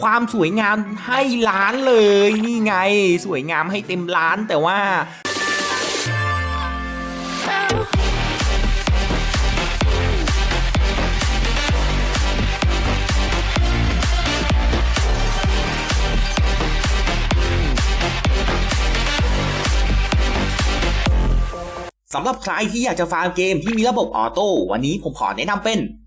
ความสวยงามให้ล้านเลยนี่ไง สวยงามให้เต็มล้านแต่ว่าสำหรับใครที่อยากจะฟาร์มเกมที่มีระบบออโต้วันนี้ผมขอแนะนำเป็น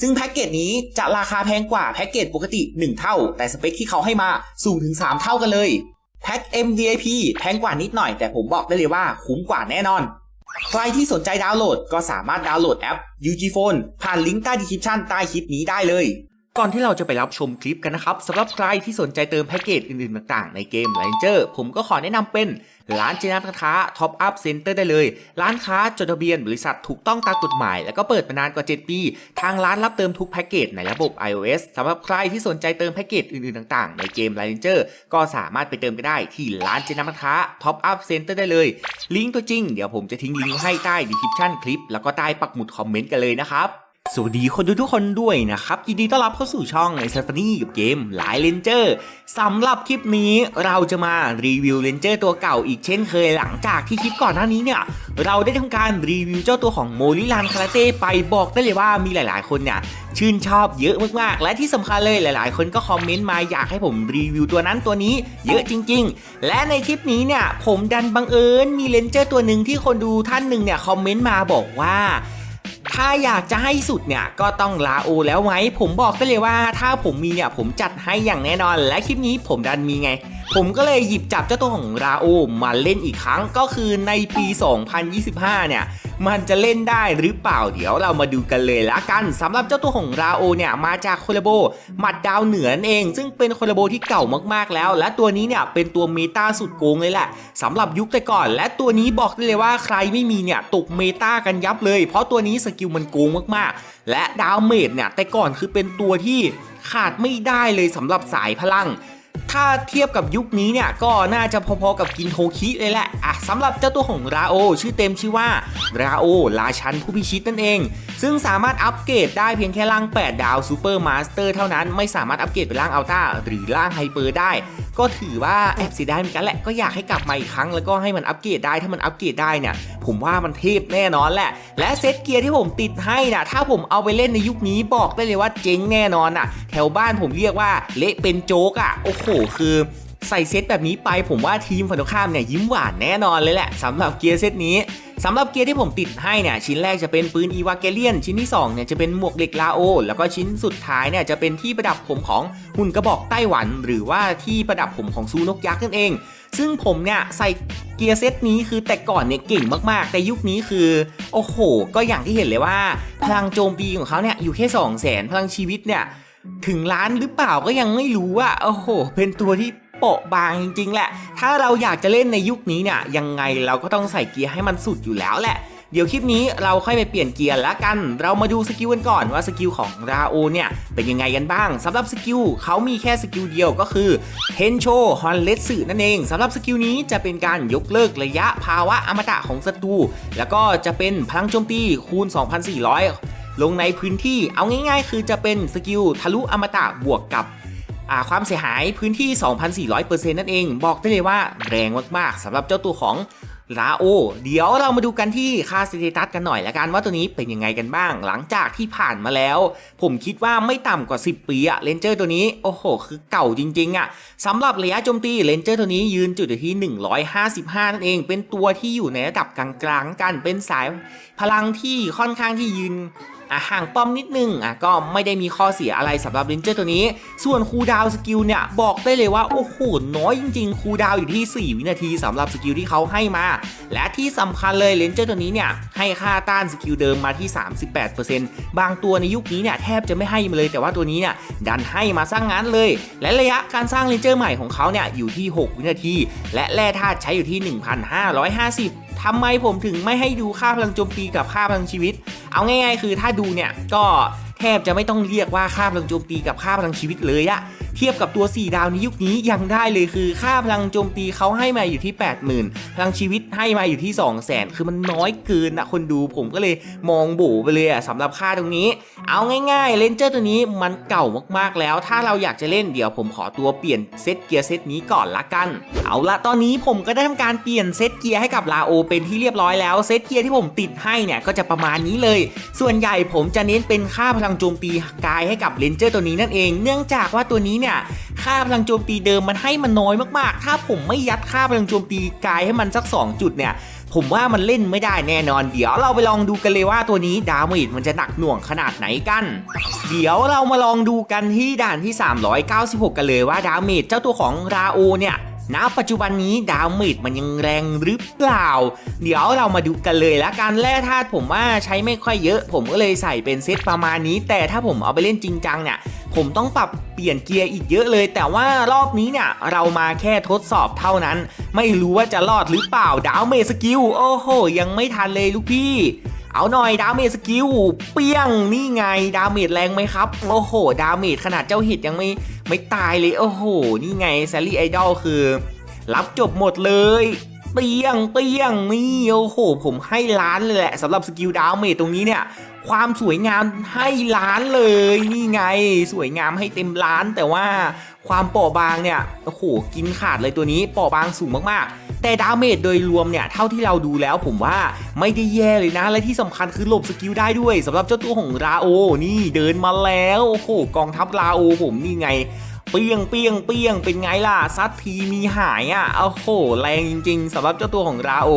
ซึ่งแพ็กเกจนี้จะราคาแพงกว่าแพ็กเกจปกติ 1 เท่า แต่สเปคที่เขาให้มาสูงถึง 3 เท่ากันเลยแพ็ก MVIP แพงกว่านิดหน่อย แต่ผมบอกได้เลยว่าคุ้มกว่าแน่นอน ใครที่สนใจดาวน์โหลดก็สามารถดาวน์โหลดแอป UG Phone ผ่านลิงก์ใต้ดีคริปชันใต้คลิปนี้ได้เลย ก่อนที่เราจะไปรับชมคลิปกันนะครับสำหรับใครที่สนใจเติมแพ็กเกจอื่นๆ ต่างๆ ในเกม Ranger ผมก็ขอแนะนำเป็นร้านเจนับค้าท็อปอัพเซ็นเตอร์ได้เลย ร้านค้าจดทะเบียนบริษัทถูกต้องตามกฎหมาย แล้วก็เปิดมานานกว่า 7 ปี ทางร้านรับเติมทุกแพ็กเกจในระบบ iOS สำหรับใครที่สนใจเติมแพ็กเกจอื่นๆ ต่างๆ ในเกม Ranger ก็สามารถไปเติมกันได้ที่ร้านเจนับค้าท็อปอัพเซ็นเตอร์ได้เลย ลิงก์ตัวจริง เดี๋ยวผมจะทิ้งลิงก์ให้ใต้ดีคริปชั่นคลิปแล้วก็ใต้ปักหมุดคอมเมนต์กันเลยนะครับ สวัสดีคนดูทุกคนด้วยนะครับยินดีต้อนรับเข้าสู่ช่องในสตานี่กับเกมหลายเลนเจอร์สำหรับคลิปนี้เราจะมารีวิวเลนเจอร์ตัวเก่าอีกเช่นเคยหลังจากที่คลิปก่อนหน้านี้เนี่ย เราได้ทำการรีวิวเจ้าตัวของโมลิลันคาราเต้ไปบอกได้เลยว่ามีหลาย ๆ คนเนี่ยชื่นชอบเยอะมาก ๆ และที่สำคัญเลยหลาย ๆ คนก็คอมเมนต์มาอยากให้ผมรีวิวตัวนั้นตัวนี้เยอะจริง ๆ และในคลิปนี้เนี่ยผมดันบังเอิญมีเลนเจอร์ตัวหนึ่งที่คนดูท่านหนึ่งเนี่ยคอมเมนต์มาบอกว่า ถ้าอยากจะให้สุดเนี่ยก็ต้องลาโอแล้วไหม ผมบอกได้เลยว่าถ้าผมมีเนี่ยผมจัดให้อย่างแน่นอน และคลิปนี้ผมดันมีไง ผมก็เลยหยิบจับเจ้าตัวของราโอมาเล่นอีกครั้งก็คือในปี 2025 เนี่ย มันจะเล่นได้หรือเปล่าเดี๋ยวเรามาดูกันเลยละกันสำหรับเจ้าตัวของราโอเนี่ยมาจากโคลโบหมัดดาวเหนือนั่นเอง ซึ่งเป็นโคลโบที่เก่ามากๆแล้ว และตัวนี้เนี่ยเป็นตัวเมตาสุดโกงเลยแหละสำหรับยุคแต่ก่อน และตัวนี้บอกได้เลยว่าใครไม่มีเนี่ยตกเมตากันยับเลย เพราะตัวนี้สกิลมันโกงมากๆ และดาวเมจเนี่ยแต่ก่อนคือเป็นตัวที่ขาดไม่ได้เลยสำหรับสายพลัง ถ้าเทียบกับยุคนี้เนี่ยก็น่าจะพอๆกับกินโทคิเลยแหละอะสำหรับเจ้าตัวของราโอ ชื่อเต็มชื่อว่าราโอราชันผู้พิชิตนั่นเอง ซึ่งสามารถอัปเกรดได้เพียงแค่ร่าง 8 ดาวซูเปอร์มาสเตอร์เท่านั้น ไม่สามารถอัปเกรดเป็นร่างอัลต้าหรือร่างไฮเปอร์ได้ ก็ถือว่าแอบเสียดายเหมือนกันแหละก็อยากให้กลับมาอีกครั้ง แล้วก็ให้มันอัปเกรดได้ถ้ามันอัปเกรดได้เนี่ยผมว่ามันเทพแน่นอนแหละ และเซตเกียร์ที่ผมติดให้นะถ้าผมเอาไปเล่นในยุคนี้บอกได้เลยว่าเจ๊งแน่นอนอะ แถวบ้านผมเรียกว่าเละเป็นโจ๊กอะโอ้โหคือ ใส่เซตแบบนี้ไปผมว่าทีมฝั่งตรงข้ามเนี่ยยิ้มหวานแน่นอนเลยแหละสำหรับเกียร์เซตนี้สำหรับเกียร์ที่ผมติดให้เนี่ยชิ้นแรกจะเป็นปืนอีวาเกเลียน ชิ้นที่2เนี่ยจะเป็นหมวกเหล็กลาโอ แล้วก็ชิ้นสุดท้ายเนี่ยจะเป็นที่ประดับผมของหุ่นกระบอกไต้หวัน หรือว่าที่ประดับผมของซูนกยักษ์นั่นเอง ซึ่งผมเนี่ยใส่เกียร์เซตนี้คือแต่ก่อนเนี่ยเก่งมากๆ แต่ยุคนี้คือ โอ้โห ก็อย่างที่เห็นเลยว่า พลังโจมตีของเขาเนี่ยอยู่แค่2 0 0 0 0 0พลังชีวิตเนี่ยถึงล้านหรือเปล่าก็ยังไม่รู้ว่าโอ้โห เป็นตัวที่ เปะบางจริงๆแหละ ถ้าเราอยากจะเล่นในยุคนี้เนี่ยยังไงเราก็ต้องใส่เกียร์ให้มันสุดอยู่แล้วแหละเดี๋ยวคลิปนี้เราค่อยไปเปลี่ยนเกียร์แล้วกัน เรามาดูสกิลกันก่อนว่าสกิลของราโอเนี่ยเป็นยังไงกันบ้างสำหรับสกิลเขามีแค่สกิลเดียวก็คือเทนโชฮอนเลสึนั่นเองสำหรับสกิลนี้จะเป็นการยกเลิกระยะภาวะอมตะของศัตรูแล้วก็จะเป็นพลังโจมตีคูณ 2,400 ลงในพื้นที่เอาง่ายๆ คือจะเป็นสกิลทะลุอมตะบวกกับ ความเสียหายพื้นที่ 2,400%นั่นเอง บอกได้เลยว่าแรงมากๆสำหรับเจ้าตัวของราโอ เดี๋ยวเรามาดูกันที่ค่าสเตตัสกันหน่อยละกันว่าตัวนี้เป็นยังไงกันบ้าง หลังจากที่ผ่านมาแล้ว ผมคิดว่าไม่ต่ำกว่า 10 ปีอะเลนเจอร์ตัวนี้ โอ้โห คือเก่าจริง ๆอะสำหรับระยะโจมตีเลนเจอร์ตัวนี้ยืนจุดอยู่ที่ 155 นั่นเอง เป็นตัวที่อยู่ในระดับกลางๆกันเป็นสายพลังที่ค่อนข้างที่ยืน อะห่างป้อมนิดนึงอะก็ไม่ได้มีข้อเสียอะไรสำหรับเลนเจอร์ตัวนี้ ส่วนคูดาวสกิลเนี่ยบอกได้เลยว่าโอ้โหน้อยจริงๆคูดาวอยู่ที่ 4 วินาทีสำหรับสกิลที่เขาให้มา และที่สำคัญเลยเลนเจอร์ตัวนี้เนี่ยให้ค่าต้านสกิลเดิมมาที่ 38%บางตัวในยุคนี้เนี่ยแทบจะไม่ให้มาเลยแต่ว่าตัวนี้เนี่ยดันให้มาสร้างงานเลย และระยะการสร้างเลนเจอร์ใหม่ของเขาเนี่ยอยู่ที่ 6 วินาที และแร่ธาตุใช้อยู่ที่ 1,550 ทำไมผมถึงไม่ให้ดูค่าพลังโจมตีกับค่าพลังชีวิต เอาง่าย ๆ คือถ้าดูเนี่ยก็แทบจะไม่ต้องเรียกว่าค่าพลังโจมตีกับค่าพลังชีวิตเลยอะ เทียบกับตัว 4 ดาวในยุคนี้ยังได้เลยคือค่าพลังโจมตีเขาให้มาอยู่ที่ 80,000 พลังชีวิตให้มาอยู่ที่ 200,000 คือมันน้อยเกินนะคนดูผมก็เลยมองโบไปเลยอะสำหรับค่าตรงนี้ เอาง่ายๆเลนเจอร์ตัวนี้มันเก่ามากๆแล้ว ถ้าเราอยากจะเล่นเดี๋ยวผมขอตัวเปลี่ยนเซตเกียร์เซตนี้ก่อนละกัน เอาละตอนนี้ผมก็ได้ทำการเปลี่ยนเซตเกียร์ให้กับลาโอเป็นที่เรียบร้อยแล้วเซตเกียร์ที่ผมติดให้เนี่ยก็จะประมาณนี้เลย ส่วนใหญ่ผมจะเน้นเป็นค่าพลังโจมตีกายให้กับเลนเจอร์ตัวนี้นั่นเอง เนื่องจากว่าตัวนี้เนี่ยค่าพลังโจมตีเดิมมันให้มันน้อยมากๆ ถ้าผมไม่ยัดค่าพลังโจมตีกายให้มันสัก 2 จุดเนี่ยผมว่ามันเล่นไม่ได้แน่นอน เดี๋ยวเราไปลองดูกันเลยว่าตัวนี้ดาเมจมันจะหนักหน่วงขนาดไหนกัน เดี๋ยวเรามาลองดูกันที่ด่านที่ 396 กันเลยว่าดาเมจเจ้าตัวของราโอเนี่ย ณปัจจุบันนี้ดาเมจมันยังแรงหรือเปล่า เดี๋ยวเรามาดูกันเลยละกันแร่ธาตุผมว่าใช้ไม่ค่อยเยอะ ผมก็เลยใส่เป็นเซตประมาณนี้ แต่ถ้าผมเอาไปเล่นจริงจังเนี่ยผมต้องปรับเปลี่ยนเกียร์อีกเยอะเลย แต่ว่ารอบนี้เนี่ยเรามาแค่ทดสอบเท่านั้น ไม่รู้ว่าจะรอดหรือเปล่าดาวเมสกิลโอ้โห ยังไม่ทันเลยลูกพี่เอาหน่อยดาเมจสกิลเปี้ยงนี่ไงดาเมจแรงไหมครับ โอ้โห ดาเมจขนาดเจ้าเห็ดยังไม่ ไม่ตายเลย โอ้โห นี่ไงแซลลี่ไอดอลคือ รับจบหมดเลยเปี้ยงเปี้ยงนี่โอ้โห ผมให้ล้านเลยแหละสำหรับสกิลดาวเมจตรงนี้เนี่ย ความสวยงามให้ล้านเลยนี่ไง สวยงามให้เต็มล้านแต่ว่าความเปราะบางเนี่ยโอ้โหกินขาดเลยตัวนี้เปราะบางสูงมากๆ แต่ดาเมจโดยรวมเนี่ยเท่าที่เราดูแล้วผมว่าไม่ได้แย่เลยนะ และที่สำคัญคือหลบสกิลได้ด้วยสำหรับเจ้าตัวของราโอนี่เดินมาแล้วโอ้โหกองทัพราโอผมนี่ไง เปี้ยงเปี้ยงเปี้ยงเป็นไงล่ะซัดทีมีหายอะโอ้โหแรงจริง ๆสำหรับเจ้าตัวของราโอ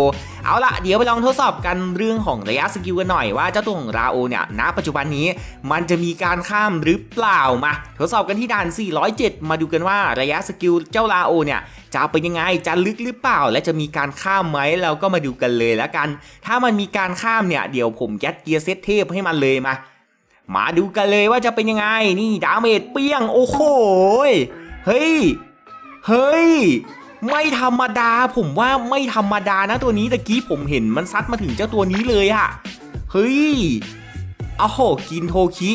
เอาล่ะเดี๋ยวไปลองทดสอบกันเรื่องของระยะสกิลกันหน่อยว่าเจ้าตัวของราโอเนี่ยณปัจจุบันนี้มันจะมีการข้ามหรือเปล่ามาทดสอบกันที่ด่าน 407 มาดูกันว่าระยะสกิลเจ้าราโอเนี่ยจะเป็นยังไงจะลึกหรือเปล่า และจะมีการข้ามไหมเราก็มาดูกันเลยแล้วกัน ถ้ามันมีการข้ามเนี่ยเดี๋ยวผมยัดเกียร์เซตเทพให้มันเลยมา มาดูกันเลยว่าจะเป็นยังไง นี่ดาเมจเปี้ยง โอ้โหเฮ้ย เฮ้ย ไม่ธรรมดา ผมว่าไม่ธรรมดานะตัวนี้ตะกี้ผมเห็นมันซัดมาถึงเจ้าตัวนี้เลยอะเฮ้ยโอ้โหกินโทคิ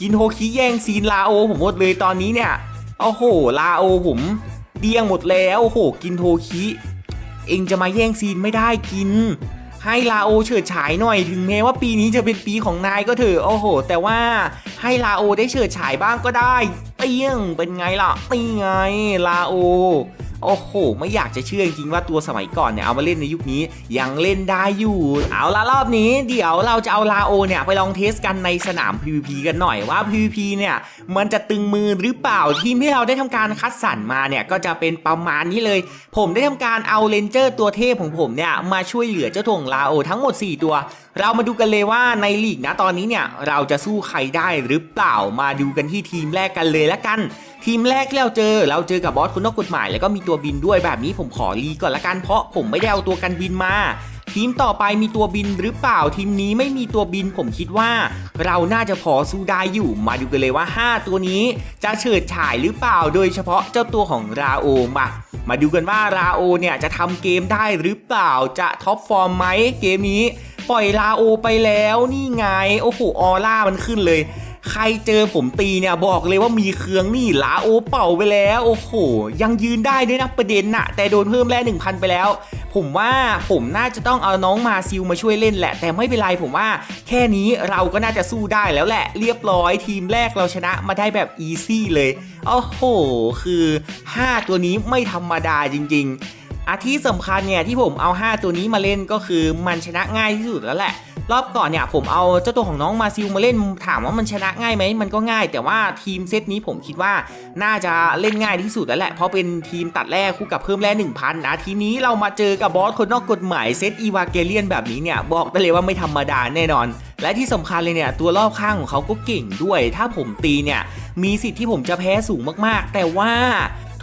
กินโทคิแย่งซีนลาโอ ผมหมดเลยตอนนี้เนี่ยโอ้โหลาโอผมเดียงหมดแล้วโอ้โหกินโทคิ เองจะมาแย่งซีนไม่ได้กิน ให้ลาโอเฉิดฉายหน่อยถึงแม้ว่าปีนี้จะเป็นปีของนายก็เถอะโอ้โห แต่ว่าให้ลาโอได้เฉิดฉายบ้างก็ได้เตี้ยงเป็นไงล่ะนี่ไงลาโอ โอ้โห ไม่อยากจะเชื่อจริงๆว่าตัวสมัยก่อนเนี่ยเอามาเล่นในยุคนี้ยังเล่นได้อยู่ เอาละรอบนี้เดี๋ยวเราจะเอาลาโอเนี่ยไปลองเทสกันในสนาม PVP กันหน่อยว่า PVP เนี่ยมันจะตึงมือหรือเปล่าทีมที่เราได้ทำการคัดสรรมาเนี่ยก็จะเป็นประมาณนี้เลย ผมได้ทำการเอาเลนเจอร์ตัวเทพของผมเนี่ยมาช่วยเหลือเจ้าทงลาโอทั้งหมด 4 ตัว เรามาดูกันเลยว่าในลีกนะตอนนี้เนี่ยเราจะสู้ใครได้หรือเปล่ามาดูกันที่ทีมแรกกันเลยละกันทีมแรกที่เราเจอเราเจอกับบอสคนนอกกฎหมาย แล้วก็มีตัวบินด้วยแบบนี้ผมขอรีก่อนละกันเพราะผมไม่ได้เอาตัวกันบินมาทีมต่อไปมีตัวบินหรือเปล่าทีมนี้ไม่มีตัวบินผมคิดว่า เราน่าจะพอสู้ได้อยู่มาดูกันเลยว่า 5 ตัวนี้จะเฉิดฉายหรือเปล่าโดยเฉพาะเจ้าตัวของราโอมามาดูกันว่าราโอเนี่ยจะทำเกมได้หรือเปล่าจะท็อปฟอร์มไหมเกมนี้ ปล่อยลาโอไปแล้วนี่ไง โอ้โหออร่ามันขึ้นเลย ใครเจอผมตีเนี่ยบอกเลยว่ามีเครื่องนี่ลาโอเป่าไปแล้วโอ้โห ยังยืนได้ด้วยนะประเด็นน่ะ แต่โดนเพิ่มแร่หนึ่งพันไปแล้ว ผมว่าผมน่าจะต้องเอาน้องมาซิลมาช่วยเล่นแหละ แต่ไม่เป็นไรผมว่าแค่นี้เราก็น่าจะสู้ได้แล้วแหละ เรียบร้อยทีมแรกเราชนะมาได้แบบอีซี่เลยโอ้โห คือ 5 ตัวนี้ไม่ธรรมดาจริง ๆอาที่สำคัญเนี่ยที่ผมเอา 5 ตัวนี้มาเล่นก็คือมันชนะง่ายที่สุดแล้วแหละ รอบก่อนเนี่ยผมเอาเจ้าตัวของน้องมาซิลมาเล่นถามว่ามันชนะง่ายไหมมันก็ง่าย แต่ว่าทีมเซตนี้ผมคิดว่าน่าจะเล่นง่ายที่สุดแล้วแหละเพราะเป็นทีมตัดแร่คู่กับเพิ่มแร่หนึ่งพันนะทีนี้เรามาเจอกับบอสคนนอกกฎหมายเซตอีวาเกเลียนแบบนี้เนี่ยบอกได้เลยว่าไม่ธรรมดาแน่นอน และที่สำคัญเลยเนี่ยตัวรอบข้างของเขาก็เก่งด้วย ถ้าผมตีเนี่ยมีสิทธิ์ที่ผมจะแพ้สูงมากๆ แต่ว่า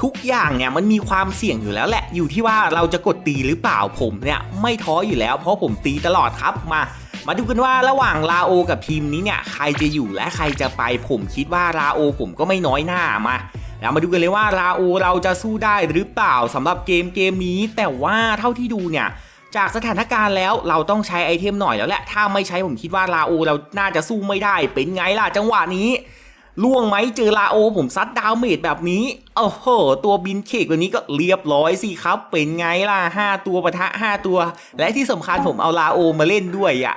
ทุกอย่างเนี่ยมันมีความเสี่ยงอยู่แล้วแหละ อยู่ที่ว่าเราจะกดตีหรือเปล่าผมเนี่ยไม่ท้ออยู่แล้วเพราะผมตีตลอดครับมา มาดูกันว่าระหว่างลาโอกับทีมนี้เนี่ยใครจะอยู่และใครจะไปผมคิดว่าลาโอผมก็ไม่น้อยหน้ามาเรามาดูกันเลยว่าลาโอเราจะสู้ได้หรือเปล่าสำหรับเกมเกมนี้ แต่ว่าเท่าที่ดูเนี่ยจากสถานการณ์แล้วเราต้องใช้ไอเทมหน่อยแล้วแหละ ถ้าไม่ใช้ผมคิดว่าลาโอเราน่าจะสู้ไม่ได้ เป็นไงล่ะจังหวะนี้ล่วงไหมเจอลาโอผมซัดดาวเมจแบบนี้ โอ้โห ตัวบินเคกตัวนี้ก็เรียบร้อยสิครับ เป็นไงล่ะ 5 ตัวปะทะ 5 ตัว และที่สำคัญผมเอาลาโอมาเล่นด้วยอะ่ะ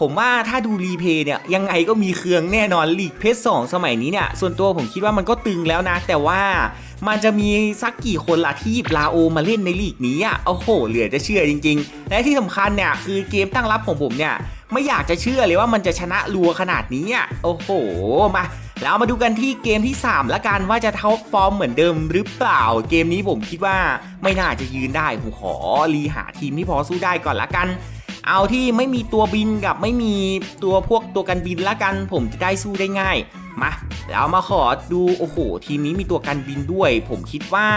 ผมว่าถ้าดูรีเพย์เนี่ยยังไงก็มีเครื่องแน่นอนลีกเพชร2สมัยนี้เนี่ย ส่วนตัวผมคิดว่ามันก็ตึงแล้วนะ แต่ว่ามันจะมีสักกี่คนล่ะที่หยิบลาโอมาเล่นในลีกนี้อะโอ้โห เหลือจะเชื่อจริง ๆ และที่สำคัญเนี่ยคือเกมตั้งรับของผมเนี่ย ไม่อยากจะเชื่อเลยว่ามันจะชนะรัวขนาดนี้อะโอ้โหมา แล้วมาดูกันที่เกมที่ 3 ละกันว่าจะเท่าฟอร์มเหมือนเดิมหรือเปล่า เกมนี้ผมคิดว่าไม่น่าจะยืนได้ผมขอรีหาทีมที่พอสู้ได้ก่อนละกัน เอาที่ไม่มีตัวบินกับไม่มีตัวพวกตัวกันบินละกัน ผมจะได้สู้ได้ง่าย มาแล้วมาขอดูโอ้โหทีมนี้มีตัวกันบินด้วย ผมคิดว่า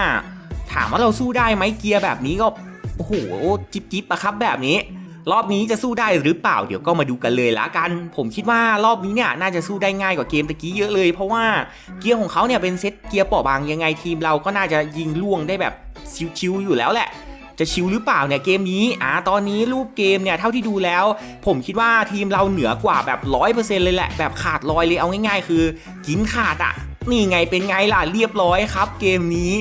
ถามว่าเราสู้ได้ไหมเกียร์แบบนี้ก็โอ้โหจิบจิบอะครับแบบนี้ รอบนี้จะสู้ได้หรือเปล่าเดี๋ยวก็มาดูกันเลยละกัน ผมคิดว่ารอบนี้เนี่ยน่าจะสู้ได้ง่ายกว่าเกมตะกี้เยอะเลย เพราะว่าเกียร์ของเขาเนี่ยเป็นเซตเกียร์เปราะบางยังไงทีมเราก็น่าจะยิงล่วงได้แบบชิวๆอยู่แล้วแหละจะชิวหรือเปล่าเนี่ยเกมนี้ อ่า ตอนนี้รูปเกมเนี่ยเท่าที่ดูแล้ว ผมคิดว่าทีมเราเหนือกว่าแบบร้อยเปอร์เซ็นต์เลยแหละ แบบขาดลอยเลยเอาง่ายๆ คือ กินขาดอะ นี่ไงเป็นไงล่ะเรียบร้อยครับเกมนี้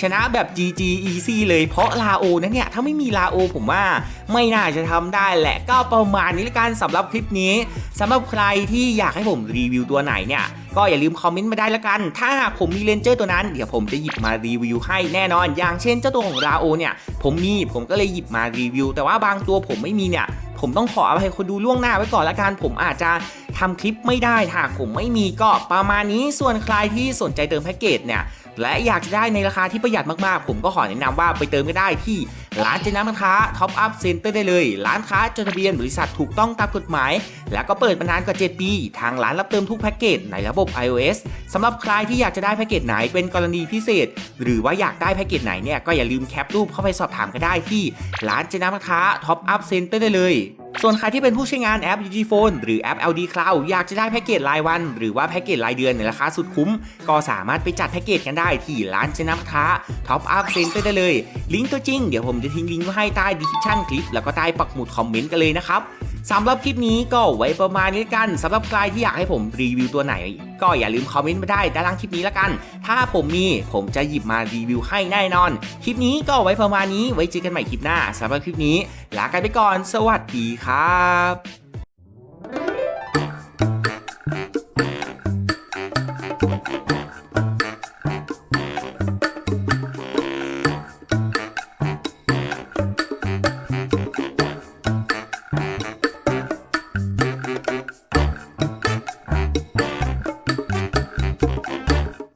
ชนะแบบ GG Easy เลยเพราะลาโอนะเนี่ย ถ้าไม่มีลาโอผมว่าไม่น่าจะทำได้แหละก็ประมาณนี้ละกันสำหรับคลิปนี้สำหรับใครที่อยากให้ผมรีวิวตัวไหนเนี่ยก็อย่าลืมคอมเมนต์มาได้ละกัน ถ้าผมมีเลนเจอร์ตัวนั้น เดี๋ยวผมจะหยิบมารีวิวให้แน่นอน อย่างเช่นเจ้าตัวของลาโอเนี่ย ผมมี ผมก็เลยหยิบมารีวิว แต่ว่าบางตัวผมไม่มีเนี่ย ผมต้องขออภัยคนดูล่วงหน้าไว้ก่อนละกันผมอาจจะทำคลิปไม่ได้หากผมไม่มีก็ประมาณนี้ส่วนใครที่สนใจเติมแพ็กเกจเนี่ยและอยากจะได้ในราคาที่ประหยัดมากๆ ผมก็ขอแนะนำว่าไปเติมก็ได้ที่ร้านเจน้ำค้าท็อปอัพเซ็นเตอร์ได้เลย ร้านค้าจดทะเบียนบริษัทถูกต้องตามกฎหมาย แล้วก็เปิดมานานกว่า 7 ปี ทางร้านรับเติมทุกแพ็กเกจในระบบ iOS สำหรับใครที่อยากจะได้แพ็กเกจไหนเป็นกรณีพิเศษ หรือว่าอยากได้แพ็กเกจไหนเนี่ยก็อย่าลืมแคปรูปเข้าไปสอบถามก็ได้ที่ร้านเจน้ำค้าท็อปอัพเซ็นเตอร์ได้เลยส่วนใครที่เป็นผู้ใช้งานแอป UG Phone หรือแอป LD Cloud อยากจะได้แพ็กเกจรายวัน หรือว่าแพ็กเกจรายเดือนในราคาสุดคุ้ม ก็สามารถไปจัดแพ็กเกจกันได้ที่ร้านเจน้ำค้า Top Up Center ได้เลย ลิงก์ตัวจริงเดี๋ยวผมจะทิ้งลิงก์ไว้ให้ใต้ดีคริปชั่นคลิปแล้วก็ใต้ปักหมุดคอมเมนต์กันเลยนะครับสำหรับคลิปนี้ก็ไว้ประมาณนี้กันสำหรับใครที่อยากให้ผมรีวิวตัวไหน ก็อย่าลืมคอมเมนต์มาได้ด้านล่างคลิปนี้ละกัน ถ้าผมมีผมจะหยิบมารีวิวให้แน่นอน คลิปนี้ก็ไว้ประมาณนี้ไว้เจอกันใหม่คลิปหน้าสำหรับคลิปนี้ ลากันไปก่อน สวัสดีครับ